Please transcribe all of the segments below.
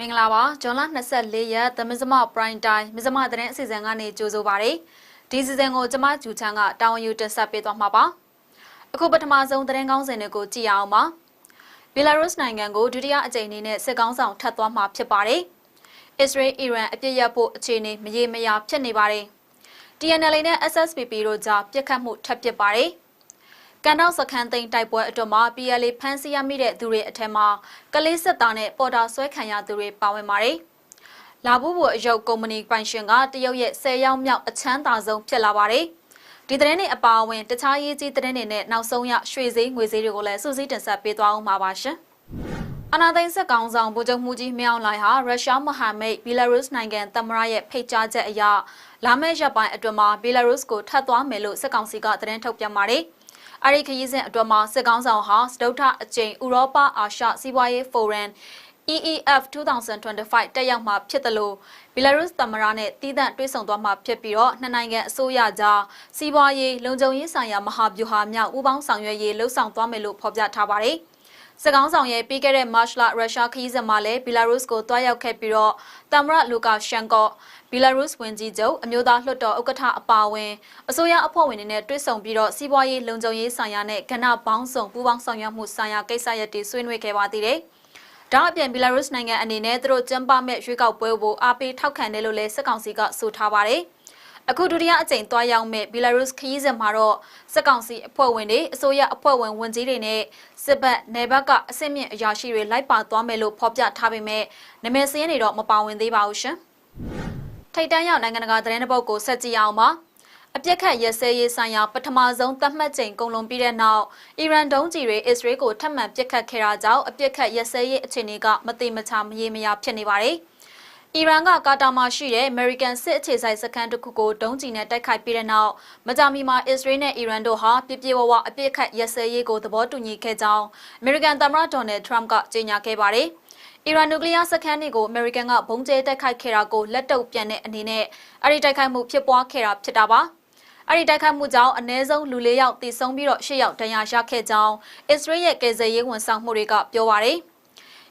မင်္ဂလာပါဂျွန်လ24ရက်သမဇမပရိုင်တိုင်းမဇမသတင်းအစီအစဉ်ကနေကြိုဆိုပါရစေဒီစီစဉ်ကိုကျမဂျူချန်ကတာဝန်ယူတင်ဆက်ပေးသွားမှာပါအခုပထမဆုံးသတင်းကောင်းစင်တွေကိုကြည့်ရအောင်ပါဘီလာရုစ်နိုင်ငံကိုဒုတိယအကြိမ်အနေနဲ့စစ်ကောင်းဆောင်ထပ်သွားမှာဖြစ်ပါတယ်အစ္စရေးအီရန်အပြစ်ရဖို့အခြေအနေမရေမရာဖြစ်နေပါတယ် TNL နဲ့ SSPP တို့ကြားပြစ်ခတ်မှုထပ်ဖြစ်ပါတယ် ကန်တော့စခန်းသိမ်းတိုက်ပွဲအတွင်းမှာ PLA ဖမ်းဆီးရမိတဲ့သူတွေအထက်မှာကလေးစစ်သားနဲ့ပေါ်တာဆွဲခံရသူတွေပါဝင်ပါတယ်။လာဘူးဘူအယုတ်ကုမ္ပဏီပိုင်ရှင်ကတရုတ်ရဲ့10ရောက်မြောက်အချမ်းသာဆုံးဖြစ်လာပါတယ်။ဒီသတင်းတွေအပါအဝင်တခြားရေးကြီးသတင်းတွေနဲ့နောက်ဆုံးရရွှေစည်းငွေစည်းတွေကိုလည်းစူးစီးတင်ဆက်ပေးသွားအောင်ပါပါရှင်။အနာသိန်းစစ်ကောင်ဆောင်ဗိုလ်ချုပ်မှုကြီးမြောင်းလိုက်ဟာရုရှားမဟာမိတ်ဘီလာရုစ်နိုင်ငံသမ္မတရဲ့ဖိတ်ကြားချက်အရလာမယ့်ရက်ပိုင်းအတွင်းမှာဘီလာရုစ်ကိုထပ်သွားမယ်လို့စစ်ကောင်စီကသတင်းထုတ်ပြန်ပါတယ်။ အရိခရီးစဉ်အတွင်းမှာစစ်ကောင်းဆောင်ဟာစတုထအကြိမ်ဥရောပအာရှစီးပွားရေးဖိုရမ် EEF 2025တက်ရောက်မှာဖြစ်တယ်လို့ဘီလာရုစ်သမ္မတနဲ့တည်တံ့တွေ့ဆုံသွားမှာဖြစ်ပြီးတော့နှစ်နိုင်ငံအစိုးရကြားစီးပွားရေးလုံခြုံရေးဆိုင်ရာမဟာဗျူဟာမြောက်ဥပေါင်းဆောင်ရွက်ရေးလှုပ်ဆောင်သွားမယ်လို့ဖော်ပြထားပါတယ်။စကောင်းဆောင်ရဲ့ပြီးခဲ့တဲ့ March လရုရှားခရီးစဉ်မှာလည်းဘီလာရုစ်ကိုတွားရောက်ခဲ့ပြီးတော့သမ္မတလူကာရှန်ကော ဘီလာရုစ်ဝန်ကြီးချုပ်အမျိုးသားလွှတ်တော်ဥက္ကဋ္ဌအပါအဝင်အစိုးရအဖွဲ့ဝင်တွေနဲ့တွေ့ဆုံပြီးတော့စီးပွားရေးလုံခြုံရေးဆိုင်ရာနဲ့ကဏ္ဍပေါင်းစုံပူးပေါင်းဆောင်ရွက်မှုဆိုင်ရာကိစ္စရပ်တွေဆွေးနွေးခဲ့ပါသေးတယ်။ဒါအပြင်ဘီလာရုစ်နိုင်ငံအနေနဲ့သူတို့ကျင်းပမဲ့ရွေးကောက်ပွဲကိုအားပေးထောက်ခံတယ်လို့လည်းစစ်ကောင်စီကဆိုထားပါတယ်။အခုဒုတိယအကြိမ်သွားရောက်မဲ့ဘီလာရုစ်ခရီးစဉ်မှာတော့စစ်ကောင်စီအဖွဲ့ဝင်တွေအစိုးရအဖွဲ့ဝင်ဝန်ကြီးတွေနဲ့စစ်ဘက်နယ်ဘက်ကအစစ်မြင့်အရာရှိတွေလိုက်ပါသွားမယ်လို့ဖော်ပြထားပေမဲ့နာမည်စရင်းတွေတော့မပါဝင်သေးပါဘူးရှင်။ ထိတ်တန့်ရောက်နိုင်ငံတကာသတင်းတစ်ပုဒ်ကိုဆက်ကြည့်အောင်ပါအပြစ်ခတ်ရစဲရေးဆိုင်ရာပထမဆုံးသတ်မှတ်ချိန်ကုန်လွန်ပြီးတဲ့နောက်အီရန်ဒုံးကျည်တွေအစ္စရေးကိုထပ်မံပစ်ခတ်ခဲ့တာကြောင့်အပြစ်ခတ်ရစဲရေးအခြေအနေကမတိမချမရေမရာဖြစ်နေပါတယ်။အီရန်ကကာတာမှာရှိတဲ့ American စစ်အခြေစိုက်စခန်းတစ်ခုကိုဒုံးကျည်နဲ့တိုက်ခိုက်ပြီးတဲ့နောက်မကြာမီမှာအစ္စရေးနဲ့အီရန်တို့ဟာပြပြဝဝအပြစ်ခတ်ရစဲရေးကိုသဘောတူညီခဲ့ကြောင်း American သမ္မတဒေါ်နယ်ထရမ့်ကကြေညာခဲ့ပါတယ်။ အီရန်နျူကလ িয়ার စခန်းတွေကိုအမေရိကန်ကဘုံကျဲတိုက်ခိုက်ခဲ့တာကိုလက်တုပ်ပြန်တဲ့အနေနဲ့အဲ့ဒီတိုက်ခိုက်မှုဖြစ်ပွားခဲ့တာဖြစ်တာပါအဲ့ဒီတိုက်ခိုက်မှုကြောင့်အ ਨੇ ဆုံးလူ၄ယောက်သေဆုံးပြီးတော့၈ယောက်ဒဏ်ရာရခဲ့ကြောင်းအစ္စရေးရဲ့ကယ်ဆယ်ရေးဝန်ဆောင်မှုတွေကပြောပါရယ်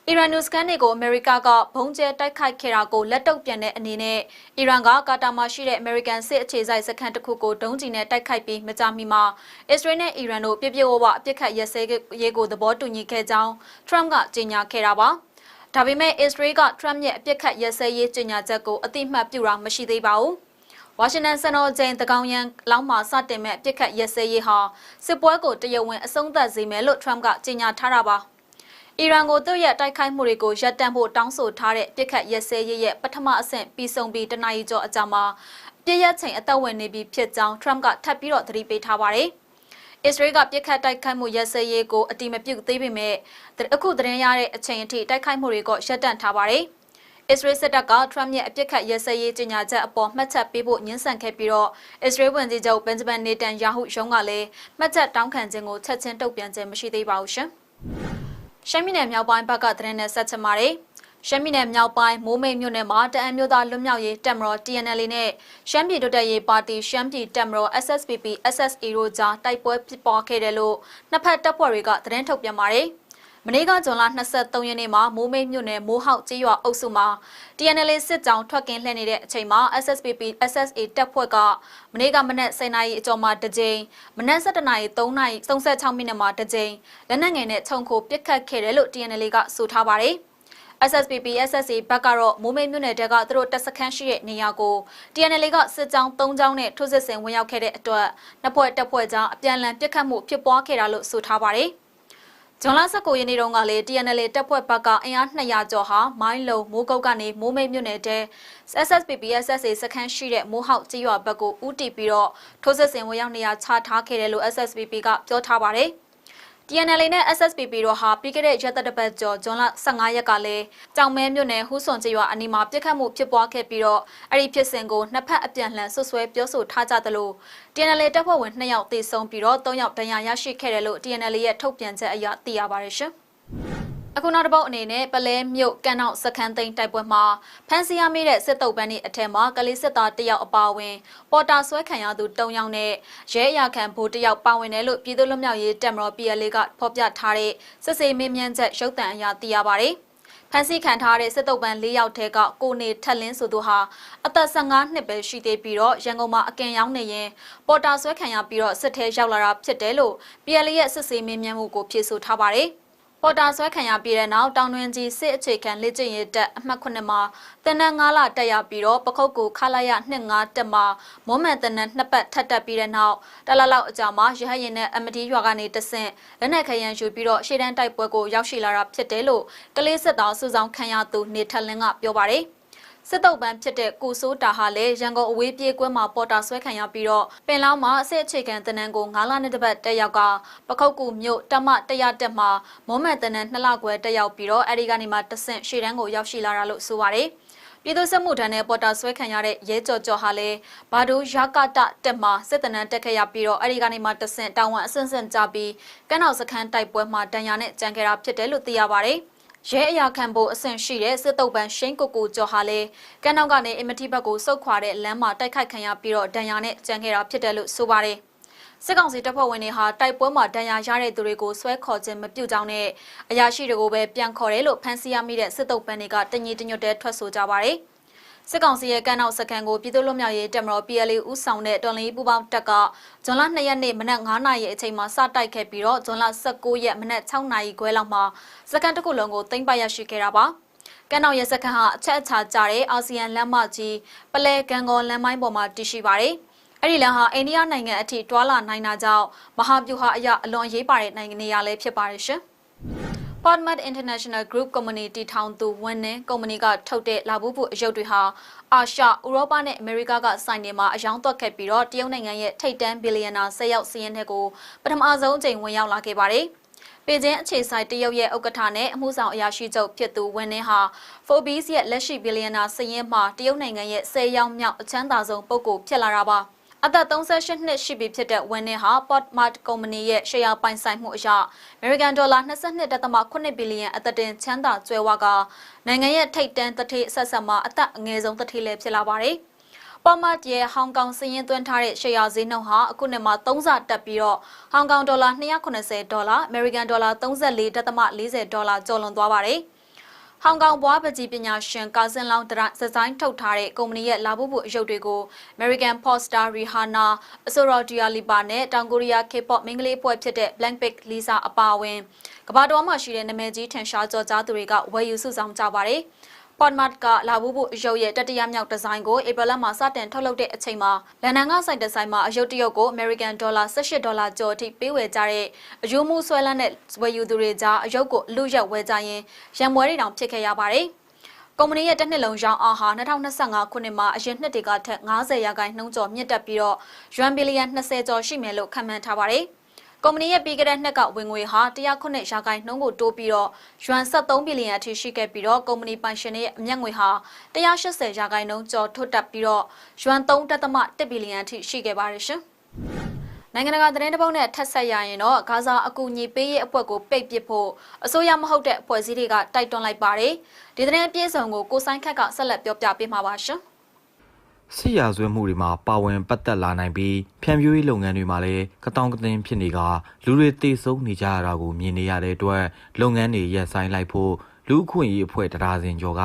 အီရန်နျူစကန်တွေကိုအမေရိကကဘုံကျဲတိုက်ခိုက်ခဲ့တာကိုလက်တုပ်ပြန်တဲ့အနေနဲ့အီရန်ကကာတာမှာရှိတဲ့အမေရိကန်စစ်အခြေစိုက်စခန်းတစ်ခုကိုဒုံးကျည်နဲ့တိုက်ခိုက်ပြီးမကြာမီမှာအစ္စရေးနဲ့အီရန်တို့ပြပြဝဝအပြစ်ခတ်ရစဲရေးကိုသဘောတူညီခဲ့ကြောင်းထရမ့်ကကြေညာခဲ့တာပါ။ ဒါပေမဲ့အစ္စရေးကထရမ့်ရဲ့အပြစ်ခတ်ရစဲရေးကြေညာချက်ကိုအတိမတ်ပြုတာမရှိသေးပါဘူး။ဝါရှင်တန်စံတော်ချိန်တကောင်ရန်လောက်မှာစတင်မဲ့အပြစ်ခတ်ရစဲရေးဟာစစ်ပွဲကိုတရဝင်းအဆုံးသတ်စေမယ်လို့ထရမ့်ကကြေညာထားတာပါ။အီရန်ကိုသူ့ရဲ့တိုက်ခိုက်မှုတွေကိုရပ်တန့်ဖို့တောင်းဆိုထားတဲ့ပြစ်ခတ်ရက်စဲရေးရဲ့ပထမအဆင့်ပြီးဆုံးပြီးတနအီကျော်အကြာမှာပြည့်ရက်ချိန်အသက်ဝင်နေပြီဖြစ်ကြောင်းထရမ့်ကထပ်ပြီးတော့သတိပေးထားပါတယ်။ အစ္စရေးကပြစ်ခတ်တိုက်ခိုက်မှုရစရေးကိုအတိမပြုတ်သေးပေမဲ့အခုသတင်းရတဲ့အချိန်အထိတိုက်ခိုက်မှုတွေကရပ်တန့်ထားပါတယ်။အစ္စရေးစစ်တပ်ကထရမ့်ရဲ့အပြစ်ခတ်ရစရေးကြေညာချက်အပေါ်မှတ်ချက်ပေးဖို့ညှင်းဆန်ခဲ့ပြီးတော့အစ္စရေးဝန်ကြီးချုပ်ဘန်ဂျမန်နေတန်ယာဟုရုံးကလည်းမှတ်ချက်တောင်းခံခြင်းကိုချက်ချင်းတုံ့ပြန်ခြင်းမရှိသေးပါဘူးရှင်။ရှမ်းပြည်နယ်မြောက်ပိုင်းဘက်ကသတင်းနဲ့ဆက်ချင်ပါတယ်။ ရှမ်းပြည်နယ်မြောက်ပိုင်းမိုးမိတ်မြို့နယ်မှာတအံမျိုးသားလွတ်မြောက်ရေးတပ်မတော် TNL နဲ့ရှမ်းပြည်တိုးတက်ရေးပါတီရှမ်းပြည်တပ်မတော် SSPP SSA တို့ကြားတိုက်ပွဲဖြစ်ပွားခဲ့တယ်လို့နှစ်ဖက်တပ်ဖွဲ့တွေကသတင်းထုတ်ပြန်ပါတယ်။မနေ့ကဇွန်လ23ရက်နေ့မှာမိုးမိတ်မြို့နယ်မိုးဟောက်ကျေးရွာအုပ်စုမှာ TNL စစ်ကြောင်းထွက်ကင်းလှည့်နေတဲ့အချိန်မှာ SSPP SSA တပ်ဖွဲ့ကမနေ့ကမနက်10:00နာရီအကျော်မှာတစ်ကြိမ်မနက်7:00နာရီ3:00နာရီ36မိနစ်မှာတစ်ကြိမ်လက်နက်ငယ်နဲ့ခြုံခိုပစ်ခတ်ခဲ့တယ်လို့ TNL ကဆိုထားပါတယ်။ SSPP SSA ဘက်ကတော့မိုးမိတ်မြို့နယ်တဲကသူတို့တပ်စခန်းရှိတဲ့နေရာကို TNL ကစစ်ကြောင်း၃ကြောင်းနဲ့ထိုးစစ်ဆင်ဝင်ရောက်ခဲ့တဲ့အတွက်နှစ်ဖွဲ့တပ်ဖွဲ့ကြားအပြန်အလှန်ပစ်ခတ်မှုဖြစ်ပွားခဲ့တာလို့ဆိုထားပါတယ်။ဂျွန်လ19ရက်နေ့တုန်းကလည်း TNL တပ်ဖွဲ့ဘက်ကအင်အား200ကျော်ဟာမိုင်းလုံမိုးကုတ်ကနေမိုးမိတ်မြို့နယ်တဲ SSPP SSA စခန်းရှိတဲ့မိုးဟောက်ကြေးရွာဘက်ကိုဦးတည်ပြီးတော့ထိုးစစ်ဆင်ဝင်ရောက်နေရာချထားခဲ့တယ်လို့ SSPP ကပြောထားပါတယ်။ TNL နဲ့ SSPP တို့ဟာပြီးခဲ့တဲ့ရက်သက်တပတ်ကျော်ဇွန်လ15ရက်ကလည်းကြောင်မဲမြို့နယ်ဟူးစွန်ကျေးရွာအနီးမှာပြစ်ခတ်မှုဖြစ်ပွားခဲ့ပြီးတော့အဲ့ဒီဖြစ်စဉ်ကိုနှစ်ဖက်အပြန်လှန်ဆွဆွဲပြောဆိုထားကြသလို TNL တပ်ဖွဲ့ဝင်2ယောက်သေဆုံးပြီးတော့3ယောက်ဒဏ်ရာရရှိခဲ့တယ်လို့ TNL ရဲ့ထုတ်ပြန်ချက်အရသိရပါတယ်ရှင်။ အခုနောက်တစ်ပုတ်အနေနဲ့ပလဲမြို့ကန်နောက်စခန်းသိမ်းတိုက်ပွဲမှာဖမ်းဆီးရမိတဲ့စစ်တုပ်ပန်း၏အထက်မှာကလေးစစ်သားတယောက်အပါအဝင် ပေါ်တာဆွဲခံရသူ၃ယောက်နဲ့ရဲအရာခံဗိုလ်တယောက်ပါဝင်တယ်လို့ပြည်သူ့လွတ်မြောက်ရေးတပ်မတော် PLA ကဖော်ပြထားတဲ့စစ်စေးမင်းမြန်းချက်ရုပ်သံအရသိရပါတယ်။ဖမ်းဆီးခံထားတဲ့စစ်တုပ်ပန်း၄ယောက်ထဲကကိုနေထက်လင်းဆိုသူဟာအသက်15နှစ်ပဲရှိသေးပြီးတော့ရန်ကုန်မှာအကင်ရောက်နေရင်ပေါ်တာဆွဲခံရပြီးတော့စစ်ထဲရောက်လာတာဖြစ်တယ်လို့ PL ရဲ့စစ်ဆေးမင်းမြန်းမှုကိုဖြေဆိုထားပါတယ်။ ပေါ်တာဆွဲခံရပြီးတဲ့နောက်တောင်တွင်ကြီးစစ်အခြေခံလက်ကျင့်ရေးတပ်အမှတ်9မှာတနက်9လတက်ရပြီးတော့ပခုတ်ကူခလာရ25တက်မှာမွမ်းမံတနက်နှစ်ပတ်ထပ်တက်ပြီးတဲ့နောက်တလလောက်အကြာမှာရဟရင်နဲ့အမတီရွာကနေတဆင့်လက်နက်ခရံယူပြီးတော့ရှေ့တန်းတိုက်ပွဲကိုရောက်ရှိလာတာဖြစ်တယ်လို့ကလေးစစ်သားစုဆောင်ခံရသူနေထက်လင်းကပြောပါတယ်။ စစ်တုပ်ပန်းဖြစ်တဲ့ကိုစိုးတာဟာလည်းရန်ကုန်အဝေးပြေးကွင်းမှာပေါ်တာဆွဲခံရပြီးတော့ပင်လောင်းမှာအစစ်အခြေခံတနန်းကို9လနဲ့တပတ်တက်ရောက်ကပခုတ်ကူမြို့တမ100တက်မှာမုံမဲ့တနန်း2လခွဲတက်ရောက်ပြီးတော့အဲဒီကနေမှတဆင့်ရှေ့တန်းကိုရောက်ရှိလာတာလို့ဆိုပါတယ်ပြည်သူ့စစ်မှုထမ်းနဲ့ပေါ်တာဆွဲခံရတဲ့ရဲကြော်ကြော်ဟာလည်းဘာဒိုရကတတက်မှာစစ်တနန်းတက်ခဲ့ရပြီးတော့အဲဒီကနေမှတဆင့်တောင်ဝန်အဆင့်ဆင့်ကြပြီးကန်းတော်စခန်းတိုက်ပွဲမှာတန်ရာနဲ့ကြံခဲ့တာဖြစ်တယ်လို့သိရပါတယ်။ ရဲအရာခံဖို့အဆင့်ရှိတဲ့စစ်တုပ်ပန်းရှိန်ကိုကိုကျော်ဟာလည်းကမ်းနောက်ကနေအင်မတီဘက်ကိုစုတ်ခွာတဲ့လမ်းမှာတိုက်ခိုက်ခံရပြီးတော့ဒဏ်ရာနဲ့ကြံခဲ့တာဖြစ်တယ်လို့ဆိုပါတယ်စစ်ကောင်စီတပ်ဖွဲ့ဝင်တွေဟာတိုက်ပွဲမှာဒဏ်ရာရတဲ့သူတွေကိုဆွဲခေါ်ခြင်းမပြုကြောင်းနဲ့အရာရှိတွေကိုပဲပြန်ခေါ်တယ်လို့ဖမ်းဆီးရမိတဲ့စစ်တုပ်ပန်းတွေကတညီတညွတ်တဲထွက်ဆိုကြပါတယ်။ စစ်ကောင်စီရဲ့ကမ်းနောက်စခန်းကိုပြည်သူ့လွတ်မြောက်ရေးတပ်မတော် PLA ဦးဆောင်တဲ့တော်လှန်ရေးပူးပေါင်းတပ်ကဇွန်လ2ရက်နေ့မနက်9နာရီအချိန်မှာစတိုက်ခဲ့ပြီးတော့ဇွန်လ19ရက်မနက်6နာရီခွဲလောက်မှာစခန်းတစ်ခုလုံးကိုတင်ပရရှိခဲ့တာပါကမ်းနောက်ရဲစခန်းဟာအချက်အချာကျတဲ့အာဆီယံလမ်းမကြီးပလဲကံကောလမ်းမိုင်းပေါ်မှာတည်ရှိပါတယ်အဲ့ဒီလမ်းဟာအိန္ဒိယနိုင်ငံအထိတွာလာနိုင်တာကြောင့်မဟာဗျူဟာအရအလွန်အရေးပါတဲ့နိုင်ငံနေရာလည်းဖြစ်ပါတယ်ရှင်။ Podmat International Group Company တည်ထောင်သူဝန်နှင်းကုမ္ပဏီကထုတ်တဲ့လာဘူးဘူးအယုတ်တွေဟာအာရှ၊ဥရောပနဲ့အမေရိကကဆိုင်တွေမှာအယောင်းသွက်ခဲ့ပြီးတော့တရုတ်နိုင်ငံရဲ့ထိပ်တန်းဘီလီယံနာဆက်ရောက်စီးရင်တဲ့ကိုပထမဆုံးအကြိမ်ဝင်ရောက်လာခဲ့ပါတယ်။ပေကျင်းအခြေဆိုင်တရုတ်ရဲ့ဥက္ကဋ္ဌနဲ့အမှုဆောင်အရာရှိချုပ်ဖြစ်သူဝန်နှင်းဟာ Forbes ရဲ့လက်ရှိဘီလီယံနာစည်ရင်မှာတရုတ်နိုင်ငံရဲ့ဆယ်ရောက်မြောက်အချမ်းသာဆုံးပုဂ္ဂိုလ်ဖြစ်လာတာပါ။ အသက်38နှစ်ရှိပြီဖြစ်တဲ့ဝင်းနေဟာ Potmart ကုမ္ပဏီရဲ့ရှယ်ယာပိုင်ဆိုင်မှုအရ American Dollar 22.8ဘီလီယံအသက်တင်ချမ်းသာကျွဲဝကနိုင်ငံရဲ့ထိပ်တန်းတထိဆက်ဆက်မှာအသက်အငယ်ဆုံးတထိလည်းဖြစ်လာပါတယ်။ပေါ်မတ်ရဲ့ဟောင်ကောင်စည်ရင်သွင်းထားတဲ့ရှယ်ယာဈေးနှုန်းဟာအခုနှစ်မှာ3ဆတက်ပြီးတော့ဟောင်ကောင်ဒေါ်လာ290ဒေါ်လာအမေရိကန်ဒေါ်လာ34.40ဒေါ်လာကျော်လွန်သွားပါတယ်။ ဟောင်ကောင်ဘွားပကြီးပညာရှင်ကာစင်လောင်ဒဇိုင်းထုတ်ထားတဲ့ကုမ္ပဏီရဲ့လာဖို့ဖို့အယုတ်တွေကို American Pop Star Rihanna, Asura Dua Lipa နဲ့တောင်ကိုရီးယား K-pop မင်းကလေးဖွဲ့ဖြစ်တဲ့ Blackpink Lisa အပါအဝင်ကမ္ဘာတော်မှာရှိတဲ့နာမည်ကြီးထင်ရှားကျော်ကြားသူတွေကဝယ်ယူစုဆောင်ကြပါတယ်။ Podmart ကလာဘူးဘူးအယုတ်ရဲ့တတိယမြောက်ဒီဇိုင်းကိုဧပြီလမှာစတင်ထုတ်လုပ်တဲ့အချိန်မှာလန်ဒန်ကစိုက်ဒီဇိုင်းမှာအယုတ်တရုတ်ကို American Dollar 18ဒေါ်လာကျော်အထိပေးဝယ်ကြတဲ့အယုံမှုဆွဲလန်းတဲ့ဝယ်ယူသူတွေကြားအယုတ်ကိုလူရက်ဝယ်ကြရင်ရံပွဲတွေတောင်ဖြစ်ခဲ့ရပါတယ်။ကုမ္ပဏီရဲ့တစ်နှစ်လုံးရောင်းအားဟာ2025ခုနှစ်မှာအရင်နှစ်တွေကထက်90ရာခိုင်နှုန်းကျော်မြင့်တက်ပြီးတော့ယွမ်ဘီလီယံ20ကျော်ရှိမယ်လို့ခန့်မှန်းထားပါတယ်။ ကုမ္ပဏီရဲ့ပြီးခဲ့တဲ့နှစ်ကဝင်ငွေဟာ109ရာခိုင်နှုန်းကိုတိုးပြီးတော့ယွမ်73ဘီလီယံအထိရှိခဲ့ပြီးတော့ကုမ္ပဏီပိုင်ရှင်ရဲ့အမျက်ငွေဟာ180ရာခိုင်နှုန်းကျော်ထုတ်တက်ပြီးတော့ယွမ်3.1ဘီလီယံအထိရှိခဲ့ပါတယ်ရှင်။နိုင်ငံတကာသတင်းတပုတ်နဲ့ထပ်ဆက်ရရင်တော့ဂါဇာအကူအညီပေးရေးအဖွဲ့ကိုပိတ်ပစ်ဖို့အစိုးရမဟုတ်တဲ့အဖွဲ့အစည်းတွေကတိုက်တွန်းလိုက်ပါတယ်။ဒီသတင်းအပြည့်အစုံကိုကိုဆိုင်ခက်ကဆက်လက်ပြောပြပေးမှာပါရှင်။ စစ်ရာဇဝတ်မှုတွေမှာပါဝင်ပတ်သက်လာနိုင်ပြီးဖြန့်ဖြူးရေးလုပ်ငန်းတွေမှာလည်းကတောင်ကသင်းဖြစ်နေကလူတွေတေဆုံးနေကြရတာကိုမြင်နေရတဲ့အတွက်လုပ်ငန်းတွေရပ်ဆိုင်းလိုက်ဖို့လူအခွင့်အရေးအဖွဲ့တရားစင်ကျော်က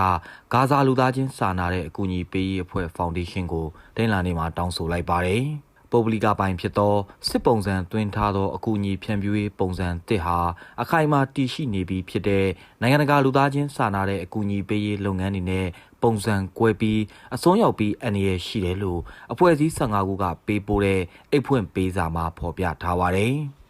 ဂါဇာလူသားချင်းစာနာတဲ့အကူအညီပေးရေးအဖွဲ့ဖောင်ဒေးရှင်းကိုတင်လာနေမှာတောင်းဆိုလိုက်ပါတယ်။ပုဂ္ဂလိကပိုင်းဖြစ်သောစစ်ပုံစံတွင်ထားသောအကူအညီဖြန့်ဖြူးရေးပုံစံတစ်ဟာအခိုင်အမာတည်ရှိနေပြီးဖြစ်တဲ့နိုင်ငံတကာလူသားချင်းစာနာတဲ့အကူအညီပေးရေးလုပ်ငန်းတွေနဲ့ ပုံစံကွဲပြီးအစွန်းရောက်ပြီးအနေရရှိတယ်လို့အဖွဲ့အစည်း15ခုကပေးပို့တဲ့အိတ်ဖွင့်ပေးစာမှာဖော်ပြထားပါတယ်။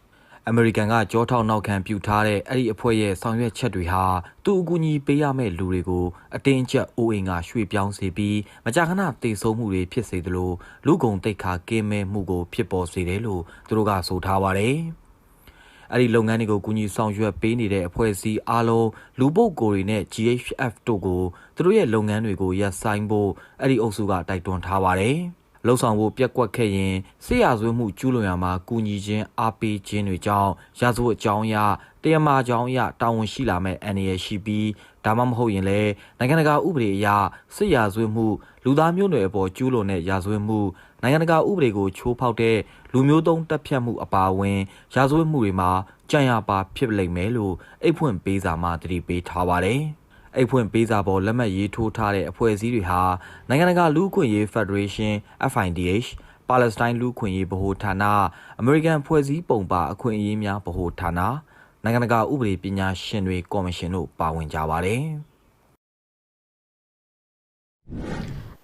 အမေရိကန်ကကြောထောက်နောက်ခံပြုထားတဲ့အဲ့ဒီအဖွဲ့ရဲ့ဆောင်ရွက်ချက်တွေဟာသူ့အကူအညီပေးရမယ့်လူတွေကိုအတင်းအကျပ်အိုးအိမ်ကရွှေ့ပြောင်းစေပြီးမကြာခဏတေဆုံးမှုတွေဖြစ်စေသလိုလူကုန်တိတ်ခါကင်းမဲ့မှုကိုဖြစ်ပေါ်စေတယ်လို့သူတို့ကဆိုထားပါတယ်။ အဲ့ဒီလုပ်ငန်းတွေကိုကူညီဆောင်ရွက်ပေးနေတဲ့အဖွဲ့အစည်းအားလုံးလူပုဂ္ဂိုလ်တွေနဲ့ GHF တို့ကိုသူတို့ရဲ့လုပ်ငန်းတွေကိုရပ်ဆိုင်းဖို့အဲ့ဒီအုပ်စုကတိုက်တွန်းထားပါတယ်။လှုပ်ဆောင်ဖို့ပြက်ကွက်ခဲ့ရင်ဆေးရဆွေးမှုကျူးလွန်ရမှာကူညီခြင်းအားပေးခြင်းတွေကြောင့်ရာဇဝတ်အကြောင်းအရတရားမှာအကြောင်းအရတာဝန်ရှိလာမဲ့အန္တရာယ်ရှိပြီး ဒါမှမဟုတ်ရင်လည်းနိုင်ငံတကာဥပဒေအရစစ်ရာဇဝတ်မှုလူသားမျိုးနွယ်အပေါ်ကျူးလွန်တဲ့ရာဇဝတ်မှုနိုင်ငံတကာဥပဒေကိုချိုးဖောက်တဲ့လူမျိုးတုံးတပ်ဖြတ်မှုအပါအဝင်ရာဇဝတ်မှုတွေမှာကြံ့ရပါဖြစ်လိမ့်မယ်လို့အိတ်ဖွင့်ပေးစာမှာတတိပေးထားပါတယ်။အိတ်ဖွင့်ပေးစာပေါ်လက်မှတ်ရေးထိုးထားတဲ့အဖွဲ့အစည်းတွေဟာနိုင်ငံတကာလူ့အခွင့်အရေး Federation FIDH ပါလက်စတိုင်းလူ့အခွင့်အရေးဗဟိုဌာနအမေရိကန်ဖွဲ့စည်းပုံပါအခွင့်အရေးများဗဟိုဌာန နိုင်ငံတကာဥပဒေပညာရှင်တွေကော်မရှင်တို့ပါဝင်ကြပါတယ်။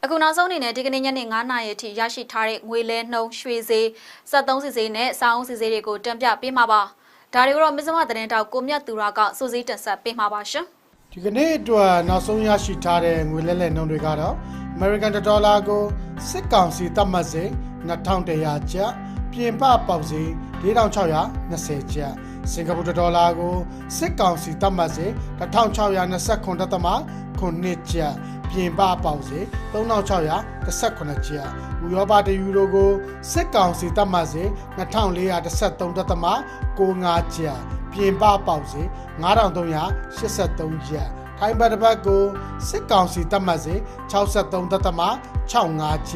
အခုနောက်ဆုံးအနေနဲ့ဒီကနေ့ညနေ9:00နာရီအထိရရှိထားတဲ့ငွေလဲနှုန်းရွှေဈေး73စီဈေးနဲ့စောင်းစီဈေးတွေကိုတင်ပြပေးမှာပါ။ဒါတွေကိုတော့မစ္စမသတင်းတောက်ကိုမြတ်သူရကစူးစီးတင်ဆက်ပေးမှာပါရှင်။ဒီကနေ့အတွက်နောက်ဆုံးရရှိထားတဲ့ငွေလဲလှယ်နှုန်းတွေကတော့ American Dollar ကိုစစ်ကောင်စီသတ်မှတ်စိ2100ကျပ်ပြင်ပပေါက်စိ4620ကျပ် စင်ကာပူဒေါ်လာကိုစစ်ကောင်စီသတ်မှတ်စိ1629.9ကျပ်ပြင်ပပေါက်စိ3618ကျပ်ဥရောပတယူရိုကိုစစ်ကောင်စီသတ်မှတ်စိ2413.95ကျပ်ပြင်ပပေါက်စိ9383ကျပ်ထိုင်းဘတ်တစ်ပတ်ကိုစစ်ကောင်စီသတ်မှတ်စေ63.65ကျ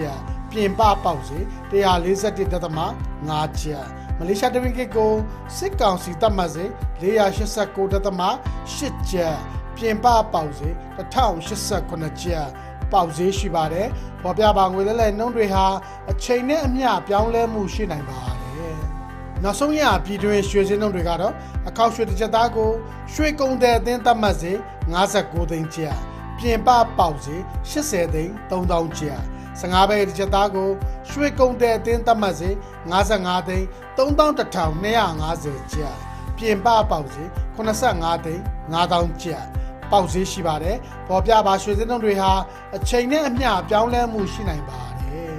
ပ်ပြင်ပပေါက်စေ141.5ကျပ် မလေးရှားတဝင်းကစ်ကိုစစ်ကောင်စီသတ်မှတ်စေ489.8ကျပ်ပြင်ပပေါက်စေ1089ကျပ်ပေါက်ဈေးရှိပါတယ်။ပေါ်ပြပါငွေလဲလဲနှုန်းတွေဟာအချိန်နဲ့အမျှပြောင်းလဲမှုရှိနိုင်ပါတယ်။နောက်ဆုံးရပြည်တွင်းရွှေစင်းနှုန်းတွေကတော့အခောက်ရွှေတစ်ချက်သားကိုရွှေကုံတဲ့အသင်းသတ်မှတ်စေ59သိန်းကျပ်ပြင်ပပေါက်စေ80သိန်း3000ကျပ်15ပဲတစ်ချက်သားကိုရွှေကုံတဲ့အသင်းသတ်မှတ်စေ55သိန်း 3250ကျပ်ပြင်ပပေါက်စေ85သိန်း9000ကျပ်ပေါက်ဈေးရှိပါတယ်။ပေါ်ပြပါရွှေစင်းနှုန်းတွေဟာအချိန်နဲ့အမျှပြောင်းလဲမှုရှိနိုင်ပါတယ်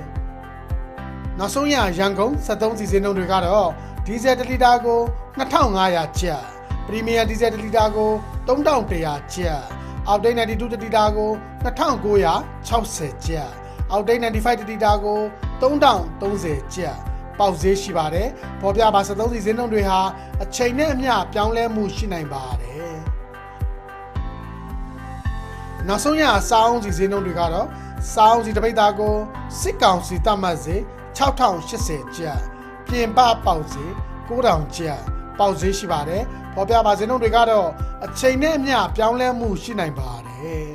။နောက်ဆုံးရရန်ကုန်73စီစင်းနှုန်းတွေကတော့ဒီဇယ်1လီတာကို2500ကျပ်ပရီမီယာဒီဇယ်1လီတာကို3100ကျပ်အောက်တိတ်92တလီတာကို2960ကျပ်အောက်တိတ်95တလီတာကို3030ကျပ် ပေါက်ဈေးရှိပါတယ်။ပေါ်ပြပါ73စီစင်းနှုန်းတွေဟာအချိန်နဲ့အမျှပြောင်းလဲမှုရှိနိုင်ပါတယ်။နောက်ဆုံးရစောင်းစီဈေးနှုန်းတွေကတော့စောင်းစီတစ်ပိတ်သားကိုစစ်ကောင်စီတတ်မှတ်စေ6080ကျပ်ပြင်ပပေါက်စေ9000ကျပ်ပေါက်ဈေးရှိပါတယ်ပေါ်ပြပါဈေးနှုန်းတွေကတော့အချိန်နဲ့အမျှပြောင်းလဲမှုရှိနိုင်ပါတယ်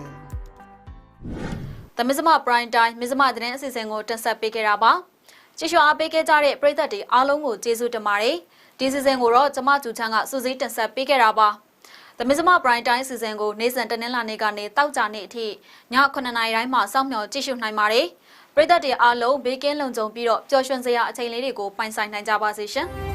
သမစ္စမပရိုင်တိုင်းမစ္စမသတင်းအစီအစဉ်ကိုတင်ဆက်ပေးခဲ့တာပါ ကြည့်ရှုအားပေးခဲ့ကြတဲ့ပရိသတ်တွေအားလုံးကိုကျေးဇူးတင်ပါတယ်ဒီစီစဉ်ကိုတော့ကျမကျူချန်းကစူးစီးတင်ဆက်ပေးခဲ့တာပါသမစ္စမပရိုင်တိုင်းစီစဉ်ကိုနေ့စဉ်တနင်္လာနေ့ကနေတောက်ကြနေ့အထိည9:00နာရီတိုင်းမှာစောင့်မျှော်ကြည့်ရှုနိုင်ပါတယ်ပရိသတ်တွေအားလုံးဘေးကင်းလုံခြုံပြီးတော့ပျော်ရွှင်စရာအချိန်လေးတွေကိုပိုင်ဆိုင်နိုင်ကြပါစေရှင်